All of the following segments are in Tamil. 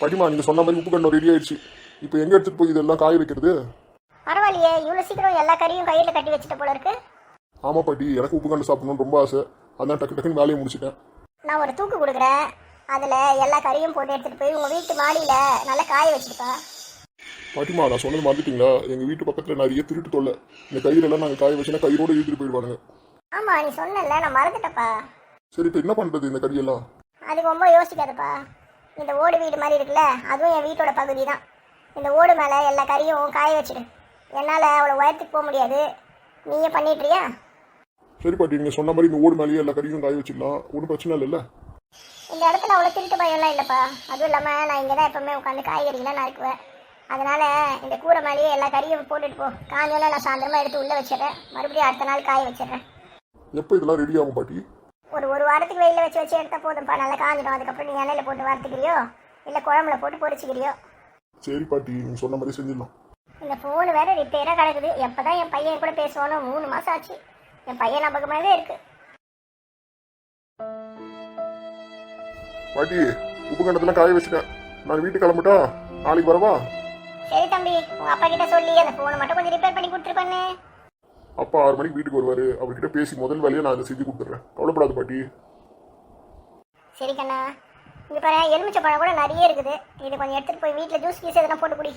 பாட்டிமா நீங்கள் சொன்ன மாதிரி உப்பு கண்டம் ரெடி ஆயிடுச்சு. இப்போ எங்கே எடுத்துகிட்டு போய் இதெல்லாம் காய வைக்கிறது? பரவாயில்லையே இவ்வளோ சீக்கிரம் எல்லா கறியும் கையில் கட்டி வச்சுட்ட போல இருக்கு. ஆமாம் பாட்டி எனக்கு உப்பு கண்டு சாப்பிடணும்னு ரொம்ப ஆசை. அதான் டக்கு டக்குன்னு வேலையை முடிச்சிட்டேன். நான் ஒரு தூக்கு கொடுக்குறேன் அதில் எல்லா கறியும் போட்டு எடுத்துகிட்டு போய் உங்கள் வீட்டு மாடியில் நல்லா காய வச்சுருப்பா. பாட்டிமா நான் சொன்னது மறந்துட்டீங்களா? எங்கள் வீட்டு பக்கத்தில் நிறைய திருட்டு தொல்லை. இந்த கயிறெல்லாம் நாங்கள் காய வச்சுனா கயிறோடு இழுத்துட்டு போயிடுவாங்க ஆமாம் நீ சொன்னல நான் மறந்துட்டப்பா சரி இப்போ என்ன பண்ணுறது இந்த கறியெல்லாம்? அதுக்கு ரொம்ப யோசிக்காதப்பா. இந்த ஓடு வீடு மாதிரி இருக்குல்ல அதுவும் என் வீட்டோட பகுதி தான் இந்த ஓடு மேலே எல்லா கறியும் காய வச்சிடு. என்னால் அவ்வளோ உயரத்துக்கு போக முடியாது. நீயே பண்ணிட்டுறியா சரி பாட்டி நீங்கள் சொன்ன மாதிரி இந்த ஓடு மேலேயே எல்லா கறியும் காய வச்சிடலாம். ஒன்றும் பிரச்சனை இல்லைல்ல இந்த இடத்துல அவ்வளோ திருட்டு பயம்லாம் இல்லைப்பா. அதுவும் இல்லாமல் நான் இங்கே தான் எப்பவுமே உட்காந்து காய்கறிலாம் நறுக்குவேன் அதனால் இந்த கூரை மேலேயே எல்லா கறியும் போட்டுட்டு போ. காஞ்சோல நான் சாயந்தரமாக எடுத்து உள்ளே வச்சிடுறேன். மறுபடியும் அடுத்த நாள் காய வச்சிடுறேன். எப்போ இதெல்லாம் ரெடி ஆகும் பாட்டி? ஒரு ஒரு வாரத்துக்கு வெயிலில் வச்சு வச்சு எடுத்தால் போதும்ப்பா நல்லா காஞ்சிடும். அதுக்கப்புறம் நீ எண்ணெயில் போட்டு வறுத்துக்கிறியோ? இல்லை குழம்புல போட்டு பொரிச்சுக்கிறியோ? சரி பாட்டி நீங்கள் சொன்ன மாதிரி செஞ்சிடலாம். இந்த ஃபோன் வேற ரிப்பேராக கிடக்குது. எப்போ தான் என் பையன் கூட பேசுவானோ? மூணு மாதம் ஆச்சு. என் பையன் நம்பகமாகவே இருக்கு. பாட்டி உப்பு கண்டத்தெல்லாம் காய வச்சுட்டேன். நான் வீட்டுக்கு கிளம்பிட்டா நாளைக்கு வரவா? சரி தம்பி உங்கள் அப்பா கிட்ட சொல்லி அந்த ஃபோனை மட்டும் கொஞ்சம் ரிப்பேர் பண்ணி கொடுத்துருப்பானே அப்பா ஆறு மணிக்கு வீட்டுக்கு வருவார். அவர்கிட்ட பேசி முதல் வேலையை நான் அதை செஞ்சு கொடுத்துட்றேன் கவலைப்படாத பாட்டி. சரி கண்ணா. இங்கே பாரு எலுமிச்சை பழம் கூட நிறைய இருக்குது. இது கொஞ்சம் எடுத்துகிட்டு போய் வீட்டில் ஜூஸ் கீஸ் எதனா போட்டு குடி.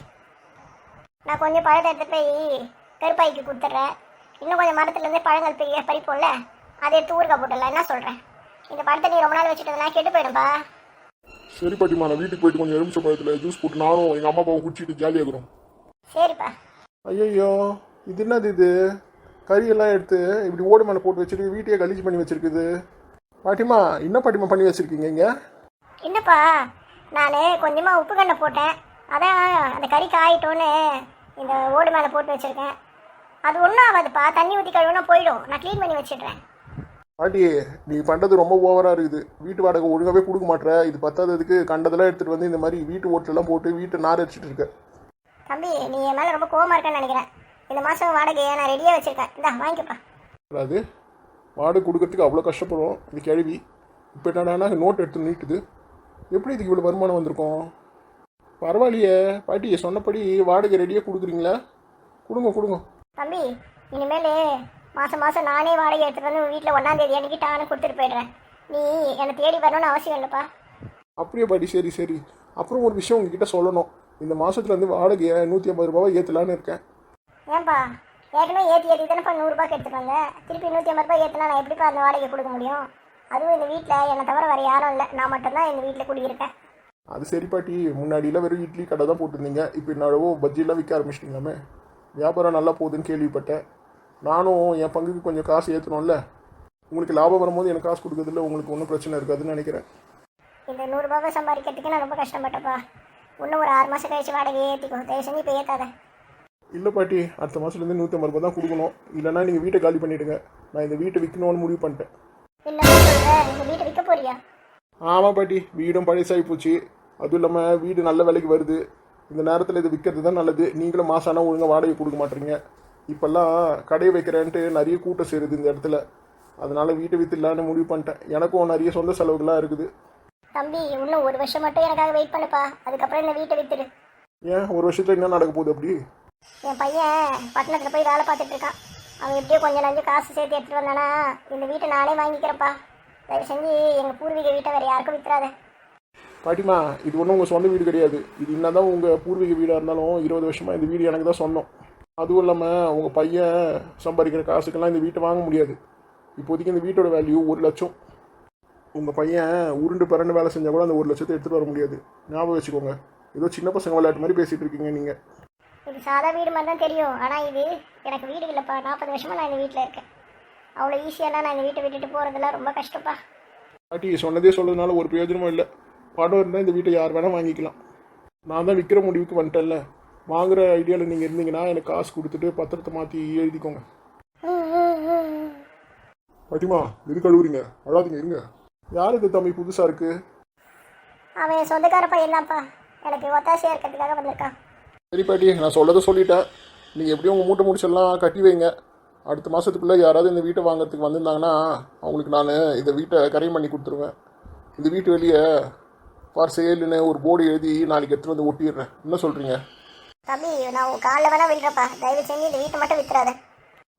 நான் கொஞ்சம் பழத்தை எடுத்துகிட்டு போய் கருப்பாய்க்கு கொடுத்துட்றேன். இன்னும் கொஞ்சம் மரத்துலேருந்து பழங்கள் பெரிய பறிப்போம்ல அதை எடுத்து ஊறுகாய் போட்டுடலாம். என்ன சொல்கிறேன் இந்த பழத்தை நீ ரொம்ப நாள் வச்சுட்டதுனா கெட்டு போயிடும்பா. சரி பாட்டிமா நான் வீட்டுக்கு போயிட்டு கொஞ்சம் எலுமிச்சை பழத்தில் ஜூஸ் போட்டு நானும் எங்கள் அம்மா அப்பாவும் குடிச்சிட்டு ஜாலியாகிறோம் சரிப்பா. ஐயோ இது என்னது இது? கறியெல்லாம் எடுத்து இப்படி ஓடு மேலே போட்டு வச்சுட்டு வீட்டையே கலீஜ் பண்ணி வச்சிருக்குது. பாட்டிமா என்ன பாட்டிமா பண்ணி வச்சிருக்கீங்க இங்கே? என்னப்பா நான் கொஞ்சமாக உப்பு கண்ணை போட்டேன். அதான் அந்த கறி காயிட்டோன்னு இந்த ஓடு மேலே போட்டு வச்சுருக்கேன். அது ஒன்றும் ஆகாதுப்பா தண்ணி ஊற்றி கழுவுனா போயிடும். நான் க்ளீன் பண்ணி வச்சிடுறேன். பாட்டி நீ பண்ணுறது ரொம்ப ஓவராக இருக்குது. வீட்டு வாடகை ஒழுங்காகவே கொடுக்க மாட்ற. இது பத்தாததுக்கு கண்டதெல்லாம் எடுத்துகிட்டு வந்து இந்த மாதிரி வீட்டு ஓட்டெல்லாம் போட்டு வீட்டை நார் அடிச்சிட்டு இருக்க. தம்பி நீ என் மேலே ரொம்ப கோவமா இருக்கேன்னு நினைக்கிறேன். இந்த மாதம் வாடகையை நான் ரெடியாக வச்சுருக்கேன். இந்தா வாங்கிக்கப்பா. அதாவது வாடகை கொடுக்கறதுக்கு அவ்வளோ கஷ்டப்படுறோம். இந்த கேள்வி. இப்போ என்னடானா நோட் எடுத்து நீட்டுது? எப்படி இதுக்கு இவ்வளோ வருமானம் வந்திருக்கும்? பரவாயில்லையே. பாட்டி சொன்னபடி வாடகை ரெடியாக கொடுக்குறீங்களா? கொடுங்க கொடுங்க. தம்பி இனிமேல் மாதம் மாதம் நானே வாடகை எடுத்துகிட்டு வந்து வீட்டில் ஒன்றாந்தேதி அன்னைக்கு டானு கொடுத்துட்டு போயிடுறேன். நீ என்னை தேடி வரணும்னு அவசியம் இல்லைப்பா. அப்படியே பாட்டி சரி சரி. அப்புறம் ஒரு விஷயம் உங்ககிட்ட சொல்லணும். இந்த மாதத்துலேருந்து வாடகையை நூற்றி ஐம்பது ரூபாவை ஏற்றலான்னு இருக்கேன். ஏன்பா? ஏற்கனவே ஏற்றி ஏற்றி தானேப்பா நூறுரூபாய்க்கு எடுத்துப்பாங்க திருப்பி நூற்றி ஐம்பது ரூபாய் ஏற்றினா நான் எப்படிப்பா அந்த வாடகை கொடுக்க முடியும்? அதுவும் இந்த வீட்டில் என்னை தவிர வேறு யாரும் இல்லை. நான் மட்டும்தான் இந்த வீட்டில் குடியிருக்கேன். அது சரி பாட்டி. முன்னாடியெல்லாம் வெறும் இட்லி கடை தான் போட்டிருந்தீங்க. இப்போ என்னவோ பஜ்ஜிலாம் விற்க ஆரம்பிச்சிட்டிங்களாமே? வியாபாரம் நல்லா போகுதுன்னு கேள்விப்பட்டேன். நானும் என் பங்குக்கு கொஞ்சம் காசு ஏற்றணும்ல உங்களுக்கு லாபம் வரும்போது எனக்கு காசு கொடுக்கறதுல உங்களுக்கு ஒன்றும் பிரச்சனை இருக்காதுன்னு நினைக்கிறேன். இந்த நூறுரூபாவை சம்பாதிக்கிறதுக்கு நான் ரொம்ப கஷ்டப்பட்டேப்பா இன்னும் ஒரு ஆறு மாதம் கழிச்சு வாடகையை ஏற்றிக்கோ தயவு செஞ்சு இப்போ ஏற்காத இல்லை பாட்டி அடுத்த மாதத்துலேருந்து நூற்றி ஐம்பது ரூபாய் தான் கொடுக்கணும். இல்லைன்னா நீங்கள் வீட்டை காலி பண்ணிவிடுங்க நான் இந்த வீட்டை விற்கணும்னு முடிவு பண்ணிட்டேன். வீட்டை விற்க போறியா? ஆமாம் பாட்டி வீடும் பழசாகி போச்சு. அதுவும் இல்லாமல் வீடு நல்ல விலைக்கு வருது. இந்த நேரத்தில் இது விற்கிறது தான் நல்லது. நீங்களும் மாதம் ஆனால் ஒழுங்காக வாடகை கொடுக்க மாட்டீங்க. இப்போல்லாம் கடையை வைக்கிறேன்ட்டு நிறைய கூட்டம் சேருது இந்த இடத்துல. அதனால் வீட்டை விற்றுலான்னு முடிவு பண்ணிட்டேன். எனக்கும் நிறைய சொந்த செலவுகள்லாம் இருக்குது. தம்பி இன்னும் ஒரு வருஷம் மட்டும் எனக்காக வெயிட் பண்ணுப்பா. அதுக்கப்புறம் இந்த வீட்டை வித்துடு. ஏன் ஒரு வருஷத்தில் என்ன நடக்க போகுது அப்படி? என் பையன் பட்டணத்தில் போய் வேலை பார்த்துட்டு இருக்கான். அவன் எப்படியோ கொஞ்சம் நஞ்சு காசு சேர்த்து எடுத்துகிட்டு வந்தானா. இந்த வீட்டை நானே வாங்கிக்கிறேன்ப்பா. தயவு செஞ்சு எங்கள் பூர்வீக வீட்டை வேறு யாருக்கும் வித்துறாத. பாட்டிமா இது ஒன்றும் உங்கள் சொந்த வீடு கிடையாது. இது என்னதான் உங்கள் பூர்வீக வீடாக இருந்தாலும் இருபது வருஷமாக இந்த வீடு எனக்கு தான் சொன்னோம் அதுவும் இல்லாமல் உங்கள் பையன் சம்பாதிக்கிற காசுக்கெல்லாம் இந்த வீட்டை வாங்க முடியாது. இப்போதைக்கு இந்த வீட்டோட வேல்யூ ஒரு லட்சம். உங்கள் பையன் உருண்டு பிறண்டு வேலை செஞ்சால் கூட அந்த ஒரு லட்சத்தை எடுத்துகிட்டு வர முடியாது. ஞாபகம் வச்சுக்கோங்க. ஏதோ சின்ன பசங்க விளையாட்டு மாதிரி பேசிகிட்டு இருக்கீங்க நீங்கள் சாதா வீடு மாதிரி தான் தெரியும். ஆனால் இது எனக்கு வீடு இல்லைப்பா. நாற்பது வருஷமாக நான் இந்த வீட்டில் இருக்கேன். அவ்வளோ ஈஸியாலாம் நான் இந்த வீட்டை விட்டுட்டு போகிறதெல்லாம் ரொம்ப கஷ்டப்பா. பாட்டி சொன்னதே சொல்றதுனால ஒரு பிரயோஜனமும் இல்லை. படம் இருந்தால் இந்த வீட்டை யார் வேணால் வாங்கிக்கலாம். நான் தான் விற்கிற முடிவுக்கு வந்துட்டேன்ல. வாங்குற ஐடியாவில் நீங்கள் இருந்தீங்கன்னா எனக்கு காசு கொடுத்துட்டு பத்திரத்தை மாற்றி எழுதிக்கோங்க. பாட்டிமா எது கழுவுறீங்க. அழாதீங்க இருங்க. யார் இது தம்பி புதுசாக இருக்குது அவன் சொந்தக்கார பையன் தான்ப்பா எனக்கு ஒத்தாசையாக இருக்கிறதுக்காக வந்திருக்கான். சரி பாட்டி நான் சொல்லதை சொல்லிட்டேன். நீங்கள் எப்படியும் உங்கள் மூட்டை முடிச்செல்லாம் கட்டி வைங்க. அடுத்த மாதத்துக்குள்ளே யாராவது இந்த வீட்டை வாங்குறதுக்கு வந்திருந்தாங்கன்னா அவங்களுக்கு நான் இந்த வீட்டை கரையும் பண்ணி கொடுத்துருவேன். இந்த வீட்டு வெளியே ஃபார் சேல்னு ஒரு போர்டு எழுதி நாளைக்கு எடுத்துகிட்டு வந்து ஒட்டிடுறேன். என்ன சொல்கிறீங்க தம்பி நான் உன் காலில் வேணா விடுறப்பா தயவு செஞ்சு இந்த வீட்டை மட்டும் வித்துறாத.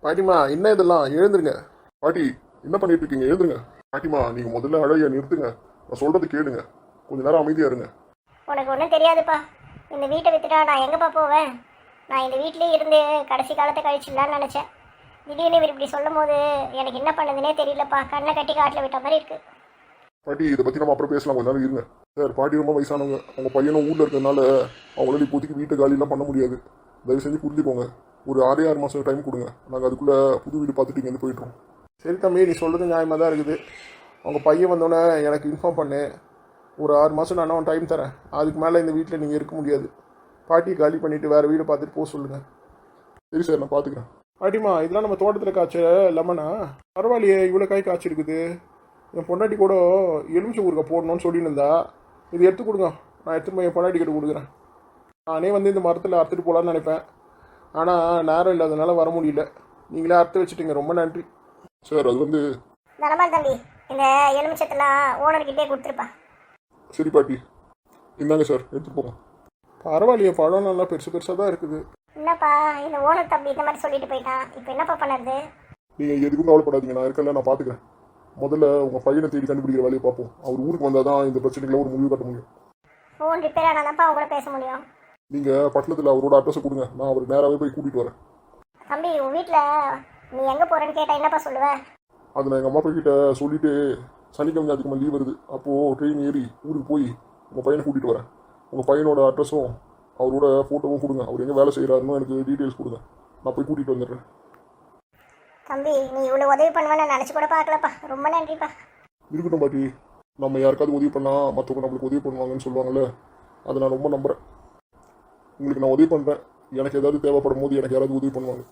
பாட்டிமா என்ன இதெல்லாம்? எழுந்துருங்க. பாட்டி என்ன பண்ணிட்டு இருக்கீங்க? எழுந்துருங்க. பாட்டிமா நீங்கள் முதல்ல அழகிய நிறுத்துங்க. நான் சொல்கிறது கேளுங்க. கொஞ்ச நேரம் அமைதியாக இருங்க. உனக்கு ஒன்றும் தெரியாதுப்பா. இந்த வீட்டை வித்துட்டா நான் எங்கேப்பா போவேன்? நான் இந்த வீட்டிலேயே இருந்து கடைசி காலத்தை கழிச்சிடலான்னு நினச்சேன். திடீர்னு இவர் இப்படி சொல்லும் போது எனக்கு என்ன பண்ணதுனே தெரியலப்பா. கண்ணை கட்டி காட்டில் விட்ட மாதிரி இருக்கு. பாட்டி இதை பற்றி நம்ம அப்புறம் பேசலாம். கொஞ்ச நேரம் இருங்க. சார் பாட்டி ரொம்ப வயசானவங்க. அவங்க பையனும் ஊரில் இருக்கிறதுனால அவங்களால இப்போதைக்கு வீட்டு காலிலாம் பண்ண முடியாது. தயவு செஞ்சு புரிஞ்சுக்கோங்க. ஒரு ஆறே ஆறு மாதம் டைம் கொடுங்க. நாங்கள் அதுக்குள்ளே புது வீடு பார்த்துட்டு இங்கேருந்து போயிட்டுறோம். சரி தம்பி நீ சொல்கிறது நியாயமாக தான் இருக்குது. அவங்க பையன் வந்தோடனே எனக்கு இன்ஃபார்ம் பண்ணு. ஒரு ஆறு மாதம் நான் அவன் டைம் தரேன். அதுக்கு மேலே இந்த வீட்டில் நீங்கள் இருக்க முடியாது. பாட்டியை காலி பண்ணிவிட்டு வேறு வீடு பார்த்துட்டு போக சொல்லுங்கள் சரி சார் நான் பார்த்துக்கிறேன் பாட்டிமா இதெல்லாம் நம்ம தோட்டத்தில் காய்ச்ச லெமனா? பரவாயில்லையே இவ்வளோ காய் காய்ச்சிருக்குது. என் பொண்டாட்டி கூட எலுமிச்சை ஊறுகாய் போடணும்னு சொல்லிட்டு இருந்தா இது எடுத்து கொடுங்க. நான் எடுத்துட்டு போய் என் பொண்டாட்டி கிட்ட கொடுக்குறேன். நானே வந்து இந்த மரத்தில் அறுத்துட்டு போகலான்னு நினைப்பேன். ஆனால் நேரம் இல்லாதனால வர முடியல. நீங்களே அறுத்து வச்சுட்டீங்க. ரொம்ப நன்றி. சார் அது வந்து தம்பி இந்த எலுமிச்சத்தெல்லாம் ஓனர்கிட்டே கொடுத்துருப்பா. சரி பாட்டி. இந்தாங்க சார் எடுத்து போங்க. பரவாயில்லையே பழம் நல்லா பெருசு பெருசாக தான் இருக்குது. என்னப்பா இந்த ஓனர் தம்பி இந்த மாதிரி சொல்லிட்டு போயிட்டான். இப்போ என்னப்பா பண்ணுறது? நீங்கள் எதுக்கும் கவலைப்படாதீங்க நான் இருக்கல நான் பார்த்துக்கிறேன் முதல்ல உங்கள் பையனை தேடி கண்டுபிடிக்கிற வேலையை பார்ப்போம். அவர் ஊருக்கு வந்தால் தான் இந்த பிரச்சனைகளை ஒரு முடிவு கட்ட முடியும். ஃபோன் ரிப்பேர் ஆனாதான்ப்பா அவங்க கூட பேச முடியும். நீங்கள் பட்டணத்தில் அவரோட அட்ரஸை கொடுங்க. நான் அவர் நேராகவே போய் கூட்டிகிட்டு வரேன். தம்பி உன் வீட்டில் நீ எங்கே போகிறேன்னு கேட்டால் என்னப்பா சொல்லுவ? அது நான் எங்கள் அம்மா அப்பா கிட்ட சொல்லிட்டு சனிக்கிழமை ஞாயிற்றுக்கிழமை லீவ் வருது. அப்போது ட்ரெயின் ஏறி ஊருக்கு போய் உங்கள் பையனை கூட்டிகிட்டு வரேன். உங்கள் பையனோட அட்ரஸும் அவரோட ஃபோட்டோவும் கொடுங்க. அவர் எங்கே வேலை செய்கிறாருன்னு எனக்கு டீட்டெயில்ஸ் கொடுங்க. நான் போய் கூட்டிகிட்டு வந்துடுறேன். தம்பி நீ இவ்வளோ உதவி பண்ணுவேன்னு நினச்சி கூட பார்க்கலப்பா. ரொம்ப நன்றிப்பா. இருக்கட்டும் பாட்டி. நம்ம யாருக்காவது உதவி பண்ணால் மற்றவங்க நம்மளுக்கு உதவி பண்ணுவாங்கன்னு சொல்லுவாங்கல்ல. அதை நான் ரொம்ப நம்புகிறேன் உங்களுக்கு நான் உதவி பண்ணுறேன் எனக்கு ஏதாவது தேவைப்படும் போது எனக்கு யாராவது உதவி பண்ணுவாங்க.